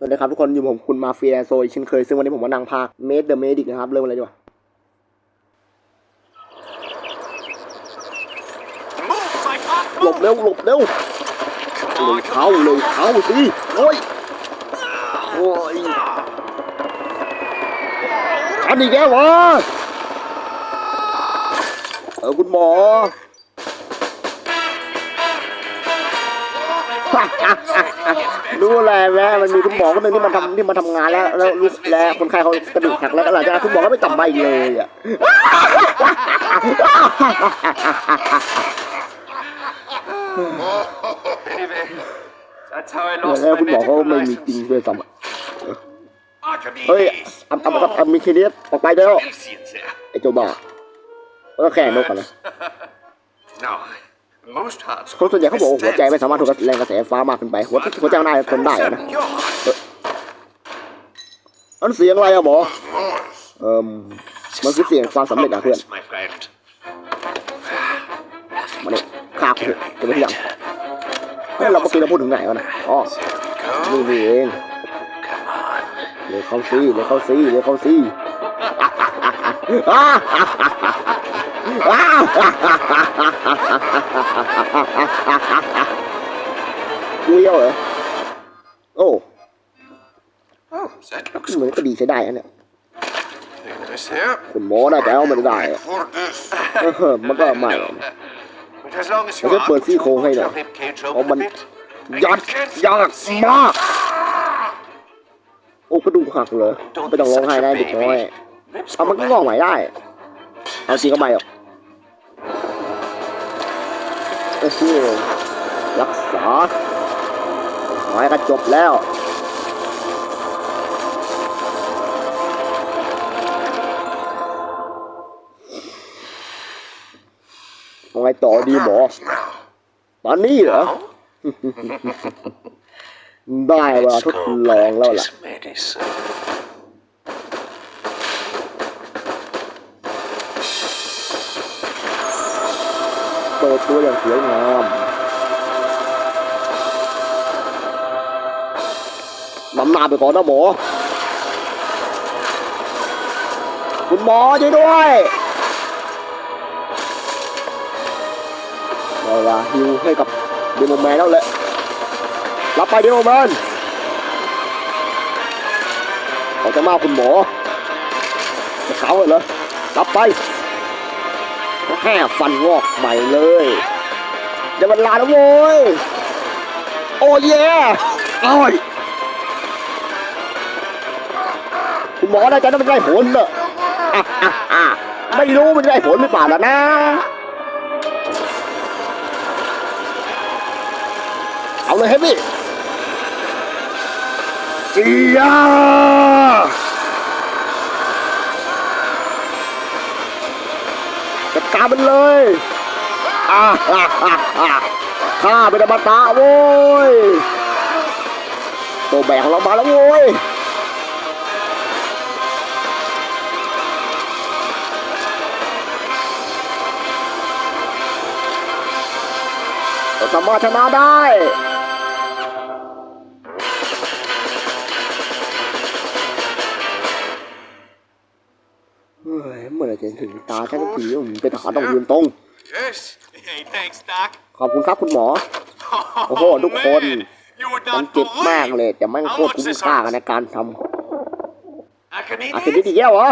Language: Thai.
สวัสดีครับทุกคนอยู่ผมคุณมาเฟียโซอีกเช่นเคย ซึ่งวันนี้ผมมานั่งพากเมดเดอะเมดิกนะครับ เริ่มอะไรดีกว่าหลบเร็วหลบเร็วเลยเข้าเลยเข้าสิโอ้ยโอ้ยอันนี้แกวะเออคุณหมอ รู้แหละแม่มันมีคุณหมอคนหนึ่งที่มันทำที่มันทำงานแล้ว แล้วรู้แล้วคนไข้เขากระดูกหักแล้วก็หลังจากนั้นคุณหมอก็ไม่กลับมาอีกเลยอะ Anyway, that's how I แล้ว lost my คุณหมอก็ medical ไม่มีจริง license. ด้วยซ้ำอะเฮ้ย Archimedes! อัมอัมอัมอัมมีเคเนียสออกไปแล้ว Milcians there. ไอ้เจ้าบ้าก็แค่นกกันนะ No, most hearts คนส่วนใหญ่เขาบอกว่าหัวใจไม่สามารถถูกแรงกระแสไฟฟ้ามากขึ้นไปหัวหัวใจมันน่าจะทนได้อะนะ Your heart. นั่นเสียงอะไรอะหมอเอ่มมันคือเสียงความสำเร็จอะเพื่อน Progress, my friend. มาเนี่ยฆ่ากูเถอะจะไม่ที่ยังเฮ้ยเราเมื่อกี้เราพูดถึงไหนวะนะอ๋อ There we นี่ go. นี่เอง Come on. เลยเข้าซี่เลยเข้าซี่เลยเข้าซี่กูเยี่ยวเหรอ โอ้ Oh, that looks เหมือนก็ดีใช้ได้อันเนี่ย This here. คุณหมอน่าจะเอามันได้อะ For this. เออมันก็ไม่อะ But as long as แล้ว you ก็เปิดซี่โครงให้หน่อย rib cage เพราะ open มัน a bit. ยัดยากมาก โอ้กระดูกหักเลยไม่ต้องร้องไห้ได้เด็กน้อย Ribs เอามันก็งอกใหม่ได้ เอาจริงก็ไม่หรอกโอ้โหรักษา หายก็จบแล้วเอาไงต่อดีหมอ ตอนนี้เหรอ ได้เวลาทดลองแล้วล่ะ medicine. เปิดตัวอย่างสวยงาม นำหน้าไปก่อนนะหมอ คุณหมอช่วยด้วยเอาละฮิวให้กับเดโมแมนแล้วแหละ รับไปเดโมแมนขอจะมาคุณหมอจะเขาเหรอ รับไปแค่ฟันงอกใหม่เลยเดี๋ยวมันลาแล้วโว้ย โอ้เย่โอ้ย หมอน่าจะไม่ได้ผลเนอะอะอะอะไม่รู้มันได้ผลหรือเปล่าล่ะนะเอาเลยเฮฟวี่จียจัดการมันเลยอ่าฮ่าฮ่าฮ่าข้าเป็นอมตะโว้ยตัวแบกของเรามาแล้วโว้ย สามารถชนะได้เฮ้ยเมื่อไหรจะถึงตาฉันสักทีอืมเป็นทหารต้องยืนตรง Yes. Hey, thanks, Doc. ขอบคุณครับคุณหมอ โอ้โห ทุกคน man, you would มัน not เจ็บมาก believe เลย แต่แม่งโคตรคุ้มค่ากันในการทำ Archimedes? อาชีพนี้ดีแย่เหรอ